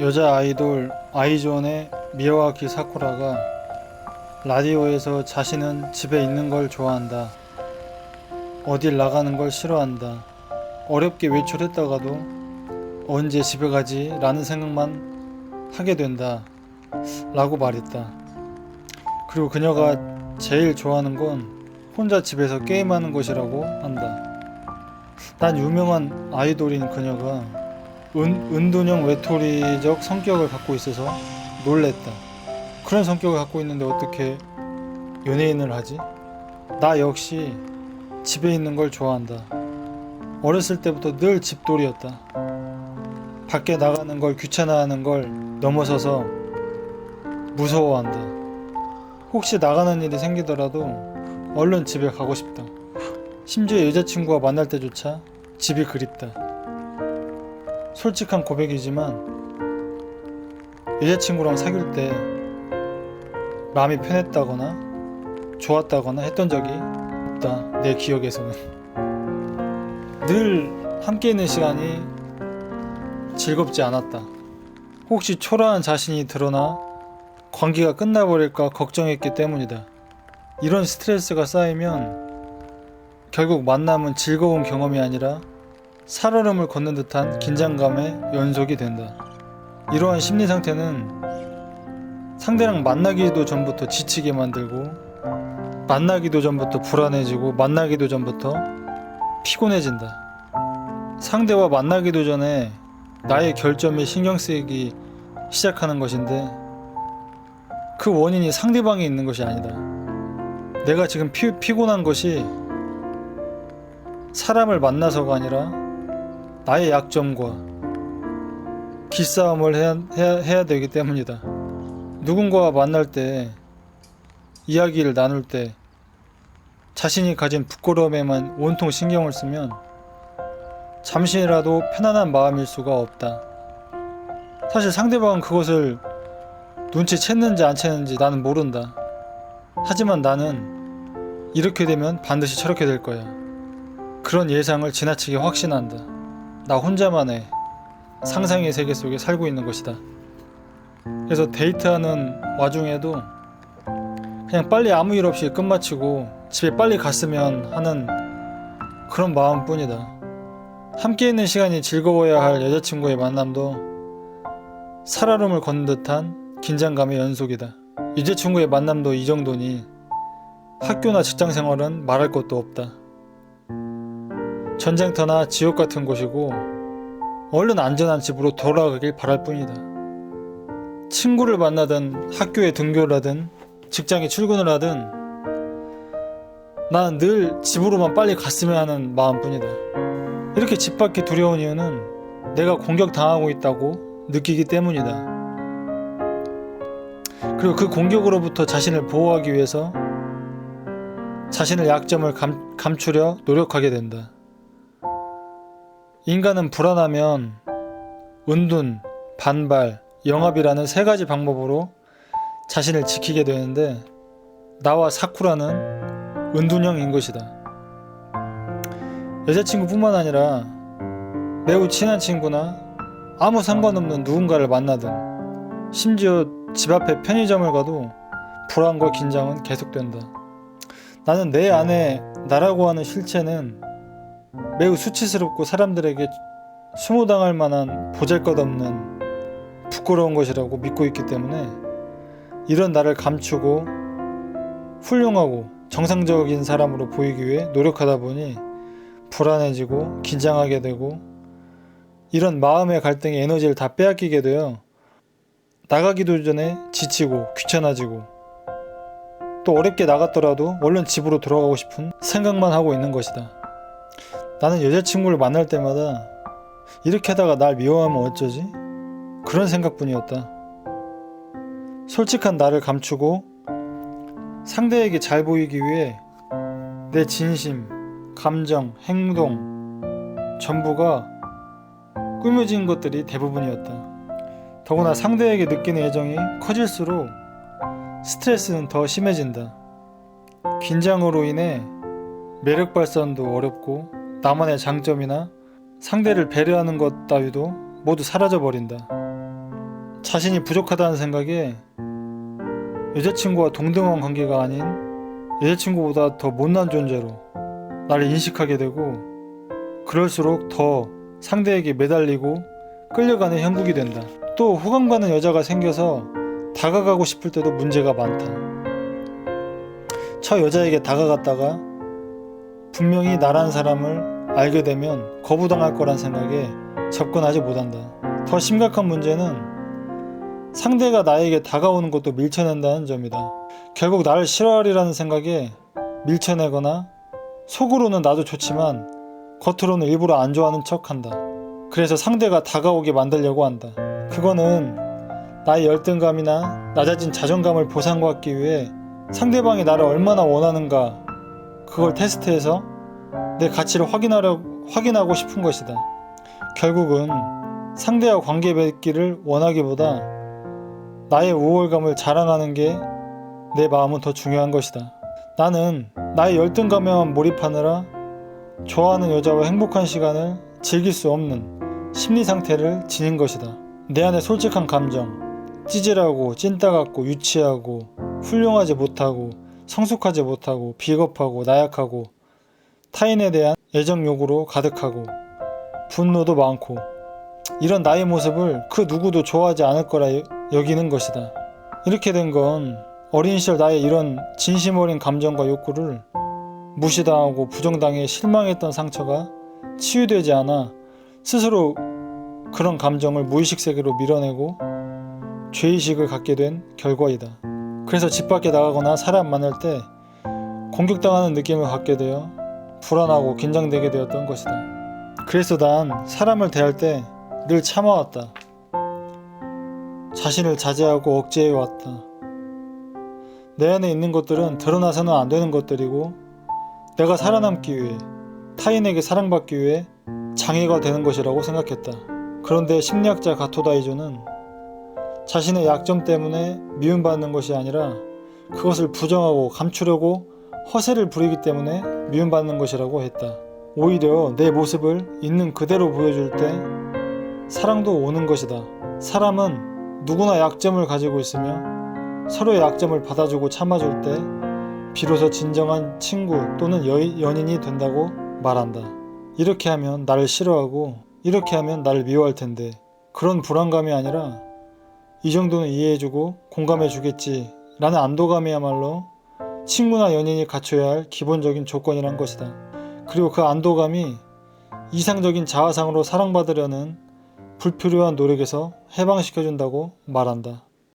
여자 아이돌 아이존의 미야와키 사쿠라가 라디오에서 자신은 집에 있는 걸 좋아한다. 어딜 나가는 걸 싫어한다. 어렵게 외출했다가도 언제 집에 가지? 라는 생각만 하게 된다. 라고 말했다. 그리고 그녀가 제일 좋아하는 건 혼자 집에서 게임하는 것이라고 한다. 난 유명한 아이돌인 그녀가 은, 은둔형 외톨이적 성격을 갖고 있어서 놀랬다. 그런 성격을 갖고 있는데 어떻게 연예인을 하지? 나 역시 집에 있는 걸 좋아한다. 어렸을 때부터 늘 집돌이였다. 밖에 나가는 걸 귀찮아하는 걸 넘어서서 무서워한다. 혹시 나가는 일이 생기더라도 얼른 집에 가고 싶다. 심지어 여자친구와 만날 때조차 집이 그립다. 솔직한 고백이지만 여자친구랑 사귈 때 마음이 편했다거나 좋았다거나 했던 적이 없다. 내 기억에서는 늘 함께 있는 시간이 즐겁지 않았다. 혹시 초라한 자신이 드러나 관계가 끝나버릴까 걱정했기 때문이다. 이런 스트레스가 쌓이면 결국 만남은 즐거운 경험이 아니라 살얼음을 걷는 듯한 긴장감의 연속이 된다. 이러한 심리 상태는 상대랑 만나기도 전부터 지치게 만들고 만나기도 전부터 불안해지고 만나기도 전부터 피곤해진다. 상대와 만나기도 전에 나의 결점에 신경 쓰이기 시작하는 것인데 그 원인이 상대방에 있는 것이 아니다. 내가 지금 피, 피곤한 것이 사람을 만나서가 아니라 나의 약점과 기싸움을 해야, 해야, 해야 되기 때문이다. 누군가와 만날 때, 이야기를 나눌 때, 자신이 가진 부끄러움에만 온통 신경을 쓰면 잠시라도 편안한 마음일 수가 없다. 사실 상대방은 그것을 눈치챘는지 안 챘는지 나는 모른다. 하지만 나는 이렇게 되면 반드시 저렇게 될 거야. 그런 예상을 지나치게 확신한다. 나 혼자만의 상상의 세계 속에 살고 있는 것이다. 그래서 데이트하는 와중에도 그냥 빨리 아무 일 없이 끝마치고 집에 빨리 갔으면 하는 그런 마음뿐이다. 함께 있는 시간이 즐거워야 할 여자친구의 만남도 살얼음을 걷는 듯한 긴장감의 연속이다. 여자친구의 만남도 이 정도니 학교나 직장 생활은 말할 것도 없다. 전쟁터나 지옥 같은 곳이고 얼른 안전한 집으로 돌아가길 바랄 뿐이다. 친구를 만나든 학교에 등교를 하든 직장에 출근을 하든 나는 늘 집으로만 빨리 갔으면 하는 마음뿐이다. 이렇게 집 밖이 두려운 이유는 내가 공격당하고 있다고 느끼기 때문이다. 그리고 그 공격으로부터 자신을 보호하기 위해서 자신의 약점을 감, 감추려 노력하게 된다. 인간은 불안하면 은둔, 반발, 영합이라는 세 가지 방법으로 자신을 지키게 되는데 나와 사쿠라는 은둔형인 것이다. 여자친구뿐만 아니라 매우 친한 친구나 아무 상관없는 누군가를 만나든 심지어 집 앞에 편의점을 가도 불안과 긴장은 계속된다. 나는 내 안에 나라고 하는 실체는 매우 수치스럽고 사람들에게 수모당할 만한 보잘것없는 부끄러운 것이라고 믿고 있기 때문에 이런 나를 감추고 훌륭하고 정상적인 사람으로 보이기 위해 노력하다 보니 불안해지고 긴장하게 되고 이런 마음의 갈등의 에너지를 다 빼앗기게 되어 나가기도 전에 지치고 귀찮아지고 또 어렵게 나갔더라도 얼른 집으로 돌아가고 싶은 생각만 하고 있는 것이다. 나는 여자친구를 만날 때마다 이렇게 하다가 날 미워하면 어쩌지? 그런 생각뿐이었다. 솔직한 나를 감추고 상대에게 잘 보이기 위해 내 진심, 감정, 행동 전부가 꾸며진 것들이 대부분이었다. 더구나 상대에게 느끼는 애정이 커질수록 스트레스는 더 심해진다. 긴장으로 인해 매력 발산도 어렵고 나만의 장점이나 상대를 배려하는 것 따위도 모두 사라져 버린다. 자신이 부족하다는 생각에 여자친구와 동등한 관계가 아닌 여자친구보다 더 못난 존재로 나를 인식하게 되고 그럴수록 더 상대에게 매달리고 끌려가는 형국이 된다. 또 호감 가는 여자가 생겨서 다가가고 싶을 때도 문제가 많다. 저 여자에게 다가갔다가 분명히 나란 사람을 알게 되면 거부당할 거란 생각에 접근하지 못한다. 더 심각한 문제는 상대가 나에게 다가오는 것도 밀쳐낸다는 점이다. 결국 나를 싫어하리라는 생각에 밀쳐내거나 속으로는 나도 좋지만 겉으로는 일부러 안 좋아하는 척 한다. 그래서 상대가 다가오게 만들려고 한다. 그거는 나의 열등감이나 낮아진 자존감을 보상받기 위해 상대방이 나를 얼마나 원하는가 그걸 테스트해서 내 가치를 확인하려, 확인하고 싶은 것이다. 결국은 상대와 관계 맺기를 원하기보다 나의 우월감을 자랑하는 게 내 마음은 더 중요한 것이다. 나는 나의 열등감에만 몰입하느라 좋아하는 여자와 행복한 시간을 즐길 수 없는 심리 상태를 지닌 것이다. 내 안에 솔직한 감정, 찌질하고 찐따 같고 유치하고 훌륭하지 못하고 성숙하지 못하고 비겁하고 나약하고 타인에 대한 애정 욕구로 가득하고 분노도 많고 이런 나의 모습을 그 누구도 좋아하지 않을 거라 여- 여기는 것이다. 이렇게 된 건 어린 시절 나의 이런 진심 어린 감정과 욕구를 무시당하고 부정당해 실망했던 상처가 치유되지 않아 스스로 그런 감정을 무의식 세계로 밀어내고 죄의식을 갖게 된 결과이다. 그래서 집 밖에 나가거나 사람 만날 때 공격당하는 느낌을 갖게 되어 불안하고 긴장되게 되었던 것이다. 그래서 난 사람을 대할 때 늘 참아왔다. 자신을 자제하고 억제해왔다. 내 안에 있는 것들은 드러나서는 안 되는 것들이고 내가 살아남기 위해 타인에게 사랑받기 위해 장애가 되는 것이라고 생각했다. 그런데 심리학자 가토다이조는 자신의 약점 때문에 미움받는 것이 아니라 그것을 부정하고 감추려고 허세를 부리기 때문에 미움받는 것이라고 했다. 오히려 내 모습을 있는 그대로 보여줄 때 사랑도 오는 것이다. 사람은 누구나 약점을 가지고 있으며 서로의 약점을 받아주고 참아줄 때 비로소 진정한 친구 또는 여, 연인이 된다고 말한다. 이렇게 하면 나를 싫어하고 이렇게 하면 나를 미워할 텐데 그런 불안감이 아니라 이 정도는 이해해주고 공감해주겠지 라는 안도감이야말로 친구나 연인이 갖춰야 할 기본적인 조건이란 것이다. 그리고 그 안도감이 이상적인 자아상으로 사랑받으려는 불필요한 노력에서 해방시켜준다고 말한다.